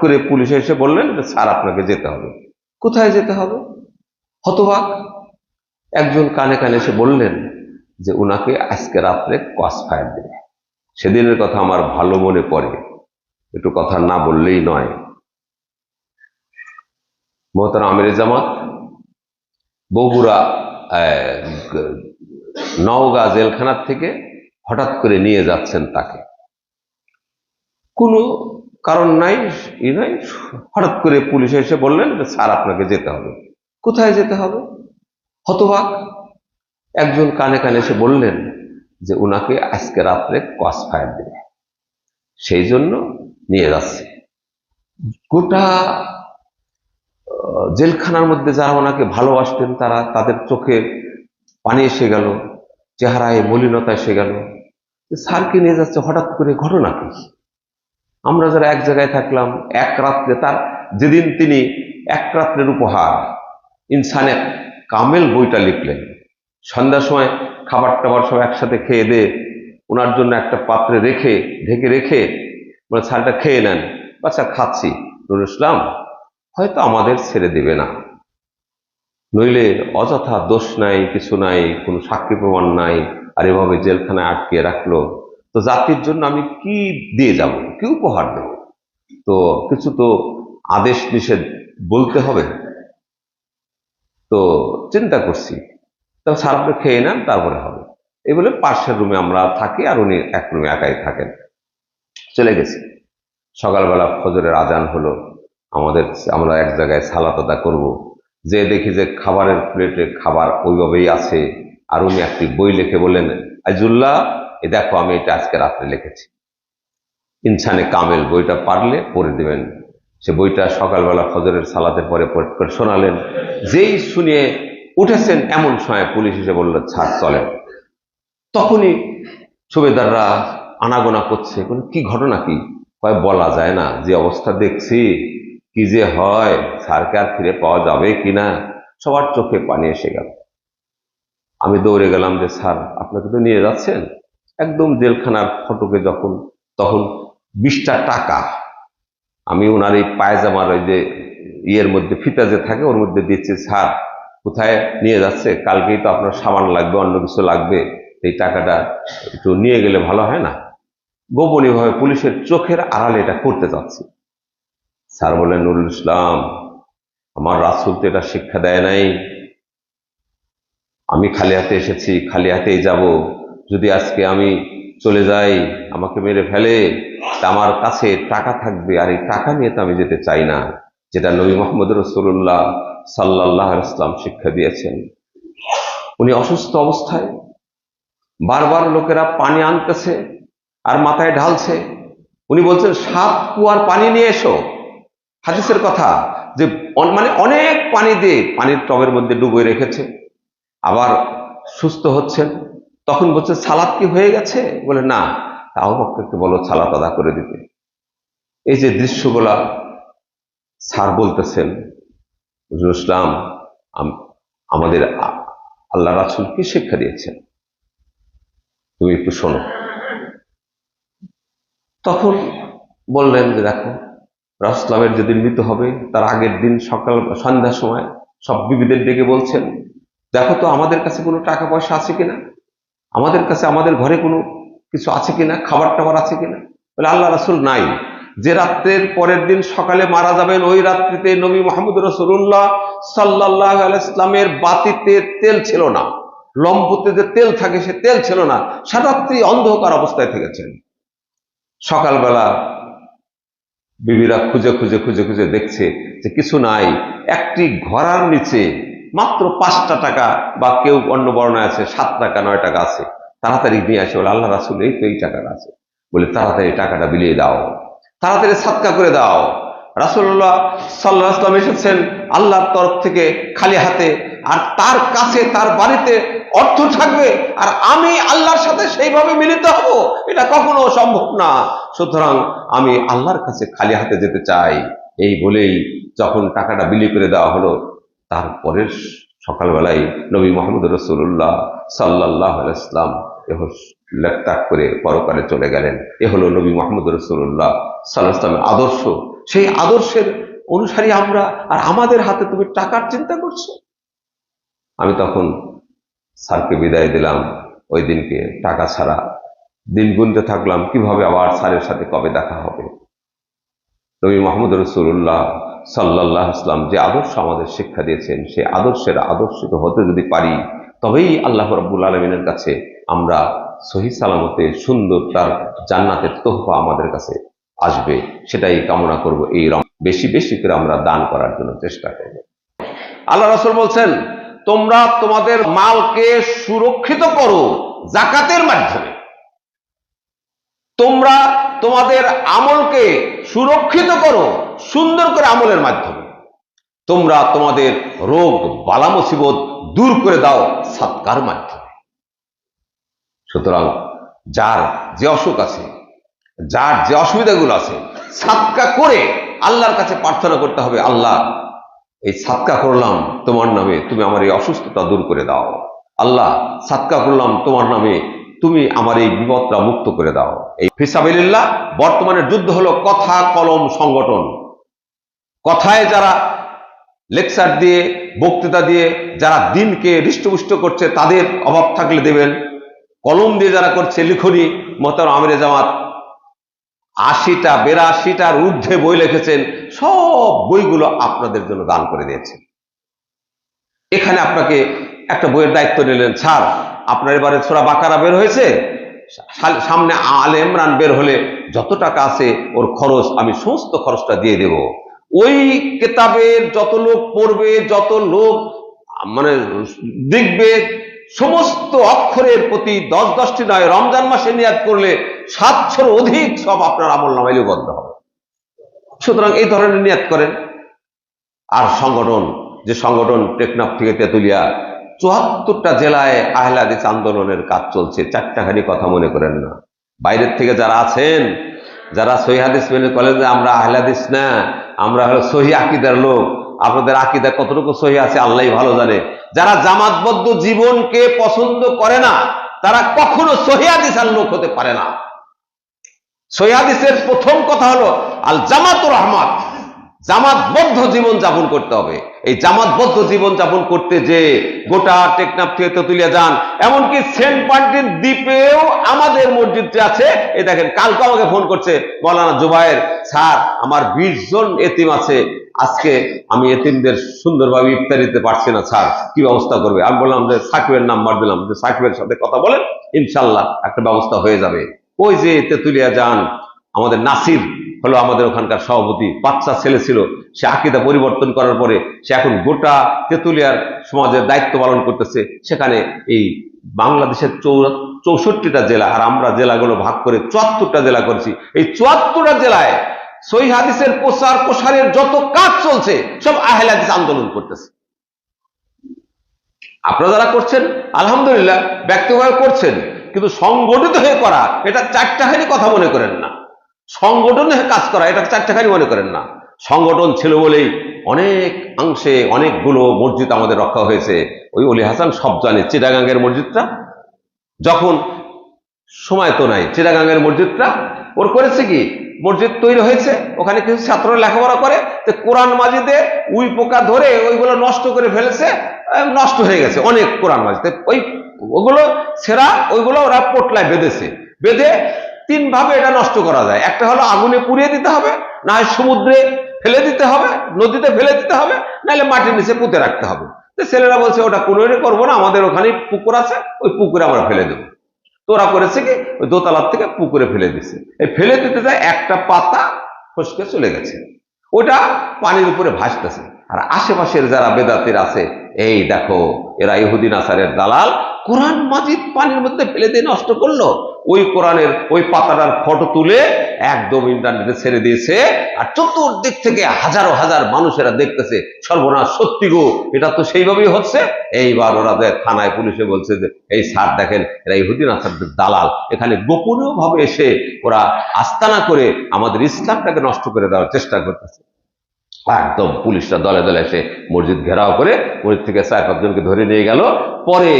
করে পুলিশ এসে বললেন স্যার, আপনাকে যেতে হবে। কোথায় যেতে হবে? হতবাক। একজন কানে কানে এসে বললেন যে, উনাকে আজকে রাত্রে কস ফায়ার দেবে। সেদিনের কথা আমার ভালো মনে পড়ে। একটু কথা না বললেই নয়। মোহতার আমির জামাত, বগুড়া নওগাঁ জেলখানার থেকে হঠাৎ করে নিয়ে যাচ্ছেন তাকে। কোনো কারণ নাই, ই নাই। হঠাৎ করে পুলিশ এসে বললেন যে, স্যার, আপনাকে যেতে হবে। কোথায় যেতে হবে? হতবাক। একজন কানে কানে এসে বললেন যে, উনাকে আজকে রাত্রে কস ফায়ার দেবে। সেই জন্য নিয়ে যাচ্ছে। গোটা জেলখানার মধ্যে যারা ওনাকে ভালোবাসতেন, তারা তাদের চোখে পানি এসে গেল, চেহারায় মলিনতা এসে গেল। স্যারকে নিয়ে যাচ্ছে? হঠাৎ করে ঘটনা কি? আমরা যারা এক জায়গায় থাকলাম, এক রাত্রে তার, যেদিন তিনি এক রাত্রের উপহার ইনসানে কামেল বইটা লিখলেন। সন্ধ্যার সময় খাবার টাবার সব একসাথে খেয়ে দে ওনার জন্য একটা পাত্রে রেখে, ঢেকে রেখে মানে স্যারটা খেয়ে নেন। আচ্ছা খাচ্ছি। নুরুল ইসলাম, হয়তো আমাদের ছেড়ে দেবে না। নইলে অযথা দোষ নাই, কিছু নাই, কোনো সাক্ষী প্রমাণ নাই। আর এভাবে জেলখানায় আটকে রাখল। তো জাতির জন্য আমি কি দিয়ে যাব? কি উপহার দেব? তো কিছু তো আদেশ নিষেধ বলতে হবে। তো চিন্তা করছি। তো স্যার আপনি খেয়ে নেন, তারপরে হবে। এই বলে পাশের রুমে আমরা থাকি আর উনি এক রুমে একাই থাকেন। চলে গেছি। সকালবেলা ফজরের আজান হলো। আমাদের আমরা এক জায়গায় সালাত আদা করব। যে দেখি যে খাবারের প্লেটে খাবার ওইভাবেই আছে। আর উনি একটি বই লিখে বললেন, আজুল্লাহ এ দেখো আমি এটা আজকে রাত্রে লিখেছি। ইনসানে কামেল বইটা পারলে পড়ে দেবেন। সে বইটা সকালবেলা ফজরের সালাতের পরে করে শোনালেন। যেই শুনিয়ে উঠেছেন এমন সময় পুলিশ এসে বলল, ছাড়, চলেন। তখনই সুবেদাররা আনাগোনা করছে। কি ঘটনা কি? কয়, বলা যায় না, যে অবস্থা দেখছি, কি যে হয়, স্যারকে আর ফিরে পাওয়া যাবে কিনা সবার চোখে পানি এসে গেল। আমি দৌড়ে গেলাম যে, স্যার, আপনাকে তো নিয়ে যাচ্ছেন? একদম জেলখানার ফটোকে যখন, তখন বিশটা টাকা আমি ওনার এই পায়জামার ওই যে ইয়ের মধ্যে ফিতা যে থাকে, ওর মধ্যে দিচ্ছি স্যার, কোথায় নিয়ে যাচ্ছে? কালকেই তো আপনার সামান লাগবে, অন্য কিছু লাগবে। এই টাকাটা একটু নিয়ে গেলে ভালো হয় না? গোপনীয়ভাবে পুলিশের চোখের আড়ালে এটা করতে চাচ্ছি। স্যার বললেন, নুরুল ইসলাম, আমার রাসুল তো এটা শিক্ষা দেয় নাই। আমি খালি হাতে এসেছি, খালি হাতেই যাব। যদি আজকে আমি চলে যাই, আমাকে মেরে ফেলে আমার কাছে টাকা থাকবে। আর এই টাকা নিয়ে তো আমি যেতে চাই না, যেটা নবী মোহাম্মদ রসুল্লাহ সাল্লাহ ইসলাম শিক্ষা দিয়েছেন। উনি অসুস্থ অবস্থায় বারবার লোকেরা পানি আনতেছে আর মাথায় ঢালছে। উনি বলছেন, সাত কুয়ার পানি নিয়ে এসো। হাদিসের কথা যে মানে অনেক পানি দিয়ে পানির টবের মধ্যে ডুবে রেখেছে। আবার সুস্থ হচ্ছেন। তখন বলছে সালাদ কি হয়ে গেছে? বলে, না। তাও বক্তকে বলো, সালাত আদা করে দিতে। এই যে দৃশ্যগুলা স্যার বলতেছেন ইসলাম আমাদের আল্লাহ রাসুল কি শিক্ষা দিয়েছেন? তুমি একটু শোনো। তখন বললেন যে, দেখো রাসলামের যেদিন মৃত্যু হবে, তার আগের দিন সকাল, সন্ধ্যার সময় সব বিবিদের ডেকে বলছেন, দেখো তো, আমাদের কাছে কোনো টাকা পয়সা আছে কিনা? আমাদের কাছে, আমাদের ঘরে কোনো কিছু আছে কিনা, খাবার টাবার আছে কিনা? বলে, আল্লাহ রাসুল নাই। যে রাত্রের পরের দিন সকালে মারা যাবেন, ওই রাত্রিতে নবী মোহাম্মদ রসুল্লাহ সাল্লাহ ইসলামের বাতিতে তেল ছিল না। লম্বুতে যে তেল থাকে, সে তেল ছিল না। সারাত্রি অন্ধকার অবস্থায় থেকেছেন। সকালবেলা বিবিরা খুঁজে খুঁজে খুঁজে খুঁজে দেখছে যে কিছু নাই। একটি ঘোড়ার নিচে মাত্র পাঁচটা টাকা বা কেউ অন্য বর্ণায় আছে, সাত টাকা, নয় টাকা আছে, তাড়াতাড়ি নিয়ে আসে, বলে, আল্লাহ রাসুল, এই তো এই টাকাটা আছে। বলে, তাড়াতাড়ি টাকাটা বিলিয়ে দাও। তাড়াতাড়ি সাতকা করে দাও। রাসুল্লাহ সাল্লাহ আসলাম এসেছেন আল্লাহর তরফ থেকে খালি হাতে, আর তার কাছে, তার বাড়িতে অর্থ থাকবে, আর আমি আল্লাহর সাথে সেইভাবে মিলিত হব, এটা কখনো সম্ভব না। সুতরাং আমি আল্লাহর কাছে খালি হাতে যেতে চাই। এই বলেই যখন টাকাটা বিলি করে দেওয়া হলো তারপরের সকালবেলায় নবী মোহাম্মদ রসুল্লাহ সাল্লাহ ইসলাম ত্যাগ করে পরকালে চলে গেলেন। এ হলো নবী মোহাম্মদ রসুল্লাহ সাল্লাহ আদর্শ। সেই আদর্শের অনুসারী আমরা আর আমাদের হাতে তুমি টাকার চিন্তা করছ। আমি তখন স্যারকে বিদায় দিলাম, ওই দিনকে টাকা ছাড়া দিন গুনতে থাকলাম, কীভাবে আবার স্যারের সাথে কবে দেখা হবে? নবী মোহাম্মদ রসুল্লাহ সাল্লাহ ইসলাম যে আদর্শ আমাদের শিক্ষা দিয়েছেন, সেই আদর্শের আদর্শিত হতে যদি পারি, তবেই আল্লাহ রব্বুল আলমিনের কাছে আমরা সহি সালামতে, সুন্দর তার জান্নাতের তোহফা আমাদের কাছে আসবে। সেটাই কামনা করব এই রম, বেশি বেশি করে আমরা দান করার জন্য চেষ্টা করব। আল্লাহ রসুল বলছেন, তোমরা তোমাদের মালকে সুরক্ষিত করো জাকাতের মাধ্যমে। তোমরা তোমাদের আমলকে সুরক্ষিত করো সুন্দর করে আমলের মাধ্যমে। তোমরা তোমাদের রোগ, বালা মুসিবত দূর করে দাও সৎকার মাধ্যমে। সুতরাং যার যে অসুখ আছে, যার যে অসুবিধাগুলো আছে, সাতকা করে আল্লাহর কাছে প্রার্থনা করতে হবে, আল্লাহ, এই সাতকা করলাম তোমার নামে তুমি আমার এই অসুস্থতা দূর করে দাও। আল্লাহ, সাতকা করলাম তোমার নামে তুমি আমার এই বিপদটা মুক্ত করে দাও। এই ফিসাবিল্লাহ বর্তমানে যুদ্ধ হলো কথা, কলম, সংগঠন। কথায় যারা লেকচার দিয়ে, বক্তৃতা দিয়ে, যারা দিনকে হৃষ্টপুষ্ট করছে, তাদের অভাব থাকলে দেবেন। কলম দিয়ে যারা করছে, লিখনি মতার আমিরে জামাত, আশিটা বেরাশিটার ঊর্ধ্বে বই লিখেছেন, সব বইগুলো আপনাদের জন্য দান করে দিয়েছেন এখানে আপনাকে একটা বইয়ের দায়িত্ব নিলেন, স্যার, আপনার এবারে ছোড়া বাকারা বের হয়েছে। সামনে আলে ইমরান বের হলে যত টাকা আছে, ওর খরচ, আমি সমস্ত খরচটা দিয়ে দেব। ওই কেতাবের যত লোক পড়বে, যত লোক মানে দেখবে, সমস্ত অক্ষরের প্রতি দশ দশটি নয়, রমজান মাসে নিয়াদ করলে সাতশোর অধিক সব আপনার আমল নামাই লিপিবদ্ধ হবে। সুতরাং এই ধরনের নিয়াদ করেন। আর সংগঠন, যে সংগঠন টেকনাফ থেকে তেতুলিয়া, চুয়াত্তরটা জেলায় আহলাদিস আন্দোলনের কাজ চলছে, চারটাখানি কথা মনে করেন না। বাইরের থেকে যারা আছেন যারা সহি হাদিস মেনে কলেজে আমরা আহলাদিস না, আমরা হলো সহি আকিদার লোক। আপনাদের আকিদা কতটুকু সহি আছে আল্লাহ ভালো জানে। যারা জামাতবদ্ধ জীবনকে পছন্দ করে না, তারা কখনো সহিদিসার লোক হতে পারে না। সহিয়াদিসের প্রথম কথা হলো আল জামাতুর রহমান জামাতবদ্ধ জীবন যাপন করতে হবে। এই জামাতবদ্ধ জীবন যাপন করতে যে গোটা টেকনাফ থেকে তেতুলিয়া যান, এমনকি সেন্ট মার্টিন দ্বীপেও আমাদের মসজিদ যে আছে। এই দেখেন, কালকে আমাকে ফোন করছে, মৌলানা জুবাইর স্যার, আমার বিশ জন এতিম আছে। আজকে আমি এতিমদের সুন্দরভাবে ইফতার দিতে পারছি না, স্যার। কি ব্যবস্থা করবে? আমি বললাম যে, সাকিবের নাম্বার দিলাম। যে, সাকিবের সাথে কথা বলেন, ইনশাল্লাহ একটা ব্যবস্থা হয়ে যাবে। ওই যে তেতুলিয়া যান, আমাদের নাসির হলো আমাদের ওখানকার সভাপতি, বাচ্চা ছেলে ছিল, সে আকিদা পরিবর্তন করার পরে সে এখন গোটা তেতুলিয়ার সমাজের দায়িত্ব পালন করতেছে। সেখানে এই বাংলাদেশের চৌ- চৌষট্টিটা জেলা আর আমরা জেলাগুলো ভাগ করে চুয়াত্তরটা জেলা করেছি। এই চুয়াত্তরটা জেলায় সই হাদিসের প্রচার প্রসারের যত কাজ চলছে, সব আহলে আন্দোলন করতেছে। আপনারা যারা করছেন, আলহামদুলিল্লাহ, ব্যক্তিগত করছেন, কিন্তু সংগঠিত হয়ে করা, এটা চারটাখানি কথা মনে করেন না। সংগঠনে কাজ করা এটা চারটাখানি মনে করেন না। সংগঠন ছিল বলেই অনেক অংশে অনেকগুলো মসজিদ আমাদের রক্ষা হয়েছে। ওই অলি হাসান সব জানে চিটাগাঙ্গের মসজিদটা। যখন সময় তো নাই চিটাগাঙ্গের মসজিদটা, ওর করেছে কি? মসজিদ তৈরি হয়েছে, ওখানে কিছু ছাত্র লেখাপড়া করে, তো কোরআন মাজিদে উই পোকা ধরে ওইগুলো নষ্ট করে ফেলেছে নষ্ট হয়ে গেছে অনেক কোরআন মাজিদ। ওই ওগুলো সেরা, ওইগুলো ওরা পোটলায় বেঁধেছে। বেঁধে তিন ভাবে এটা নষ্ট করা যায়। একটা হলো আগুনে পুড়িয়ে দিতে হবে, না সমুদ্রে ফেলে দিতে হবে, নদীতে ফেলে দিতে হবে, নাহলে মাটির নিচে পুঁতে রাখতে হবে। তো ছেলেরা বলছে, ওটা কোনোদিনই করব না, আমাদের ওখানে পুকুর আছে, ওই পুকুরে আমরা ফেলে দেবো। তোরা করেছে কি? ওই দোতলার থেকে পুকুরে ফেলে দিছে। এই ফেলে দিতে যায়, একটা পাতা ফসকে চলে গেছে। ওটা পানির উপরে ভাসতেছে। আর আশেপাশের যারা বেদাতির আছে, এই দেখো, এরা ইহুদিন আসারের দালাল কোরআন মাজিদ পানির মধ্যে ফেলে দিয়ে নষ্ট করল। ওই কোরআনের ওই পাতাটার ফটো তুলে একদম ইন্টারনেটে ছেড়ে দিয়েছে। আর চতুর্দিক থেকে হাজারো হাজার মানুষেরা দেখতেছে, সর্বনাশ সত্যি গো, এটা তো সেইভাবেই হচ্ছে। এইবার ওরা থানায় পুলিশে বলছে যে, এই স্যার দেখেন, এরা ইহুদিন আসারদের দালাল। এখানে গোপনীয় ভাবে এসে ওরা আস্তানা করে আমাদের ইসলামটাকে নষ্ট করে দেওয়ার চেষ্টা করতেছে। একদম পুলিশরা দলে দলে এসে মসজিদ ঘেরাও করে, মসজিদ থেকে চার পাঁচজনকে ধরে নিয়ে গেল। পরে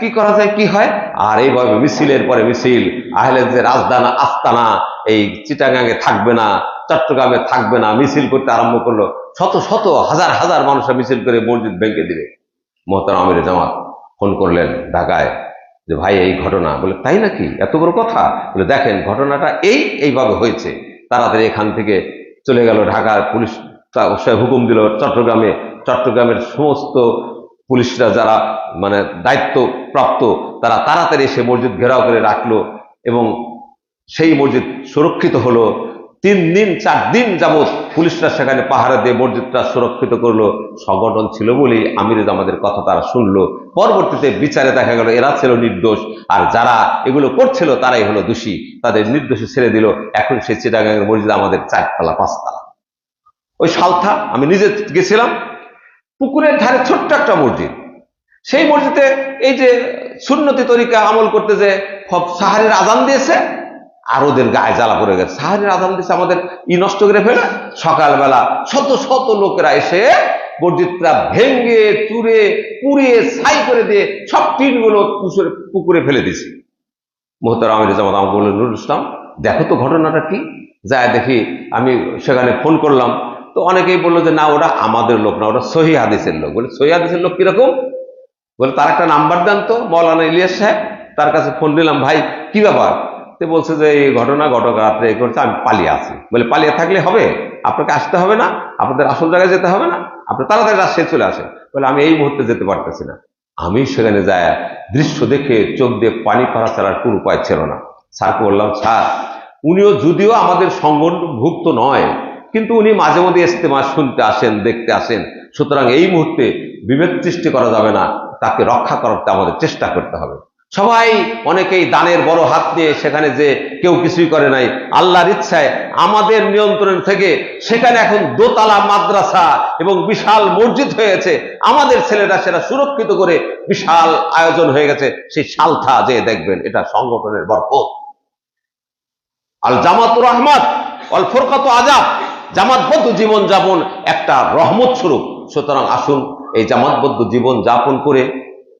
কি করা যায়, কি হয়? আর এইভাবে মিছিলের পরে মিছিল আহলে যে রাজদানা আস্তানা, এই চিটাগাঙ্গে থাকবে না, চট্টগ্রামে থাকবে না, মিছিল করতে আরম্ভ করল। শত শত, হাজার হাজার মানুষরা মিছিল করে মসজিদ ভেঙে দিবে। মোহতার আমির জামাত ফোন করলেন ঢাকায় যে, ভাই, এই ঘটনা। বলে, তাই নাকি? এত বড় কথা? বলে, দেখেন, ঘটনাটা এই, এইভাবে হয়েছে। তাড়াতাড়ি এখান থেকে চলে গেল ঢাকার পুলিশ হুকুম দিল চট্টগ্রামে। চট্টগ্রামের সমস্ত পুলিশরা যারা মানে দায়িত্ব প্রাপ্ত তারা তাড়াতাড়ি সে মসজিদ ঘেরাও করে রাখল এবং সেই মসজিদ সুরক্ষিত হলো। তিন দিন, চার দিন যাবৎ পুলিশরা সেখানে পাহারা দিয়ে মসজিদটা সুরক্ষিত করল। সংগঠন ছিল বলেই আমির আমাদের কথা তারা শুনলো। পরবর্তীতে বিচারে দেখা গেল, এরা ছিল নির্দোষ। আর যারা এগুলো করছিল, তারাই হলো দোষী। তাদের নির্দোষে ছেড়ে দিল। এখন সেই চিটাগাঙের মসজিদ আমাদের চারতলা, পাঁচতলা। ওই সালথা, আমি নিজে গেছিলাম। পুকুরের ধারে ছোট্ট একটা মসজিদ। সেই মসজিদে এই যে সুন্নতি তরিকা আমল করতে যে সাহারের আজান দিয়েছে, আর ওদের গায়ে জ্বালা পড়ে গেছে। সাহারের আজান দিয়েছে, আমাদের ই নষ্ট করে ফেলে। সকালবেলা শত শত লোকেরা এসে মসজিদটা ভেঙ্গে চুরে পুড়িয়ে, ছাই করে দিয়ে সব টিনগুলো পুকুরে পুকুরে ফেলে দিয়েছে। মোহতার আমির জামাত আমাকে বললেন, নুরুল ইসলাম, দেখো তো ঘটনাটা কি? যায় দেখি, আমি সেখানে ফোন করলাম তো অনেকেই বলল যে, না, ওরা আমাদের লোক না, ওরা সহি হাদিসের লোক। বলে, সহি হাদিসের লোক কীরকম? বলে, তার একটা নাম্বার দেন তো, মৌলানা ইলিয়াস সাহেব, তার কাছে ফোন দিলাম ভাই, কি ব্যাপার? সে বলছে যে, এই ঘটনা গতকাল রাত্রে এই করছে আমি পালিয়ে আছি। বলে, পালিয়ে থাকলে হবে? আপনাকে আসতে হবে না? আপনাদের আসল জায়গায় যেতে হবে না? আপনি তাড়াতাড়ি রাজশাহী চলে আসেন। বলে, আমি এই মুহূর্তে যেতে পারতেছি না। আমি সেখানে যায়, দৃশ্য দেখে চোখ দিয়ে পানি পাড়া ছাড়ার কোনো উপায় ছিল না। স্যারকে বললাম, স্যার, উনিও যদিও আমাদের সংগঠনভুক্ত নয় কিন্তু উনি মাঝে মধ্যে ইস্তেমা শুনতে আসেন, দেখতে আসেন। সুতরাং এই মুহূর্তে বিভেদ সৃষ্টি করা যাবে না, তাকে রক্ষা করতে আমাদের চেষ্টা করতে হবে। সবাই অনেকেই দানের বড় হাত নিয়ে সেখানে যে কেউ কিছুই করে নাই, আল্লাহর ইচ্ছায় আমাদের নিয়ন্ত্রণ থেকে সেখানে এখন দোতলা মাদ্রাসা এবং বিশাল মসজিদ হয়েছে। আমাদের ছেলেরা সেটা সুরক্ষিত করে বিশাল আয়োজন হয়ে গেছে। সেই সালথা যে দেখবেন, এটা সংগঠনের বরকত। আল জামাতুর রহমত অল ফোরকাত আজাব জামাতবদ্ধ জীবন যাপন একটা রহমত স্বরূপ। সুতরাং আসুন এই জামাতবদ্ধ জীবন যাপন করে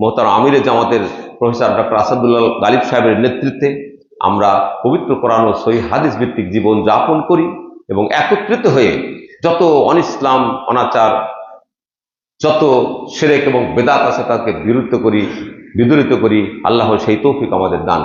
মোহতার আমিরে জামাতের প্রফেসর ডক্টর আসাদুল্লাহ গালিব সাহেবের নেতৃত্বে আমরা পবিত্র কোরআন ও সহি হাদিস ভিত্তিক জীবন যাপন করি এবং একত্রিত হয়ে যত অনিসলাম, অনাচার, যত সেরেক এবং বেদাত আছে তাকে বিরুদ্ধ করি, বিদরিত করি, আল্লাহ সেই তৌফিক আমাদের দান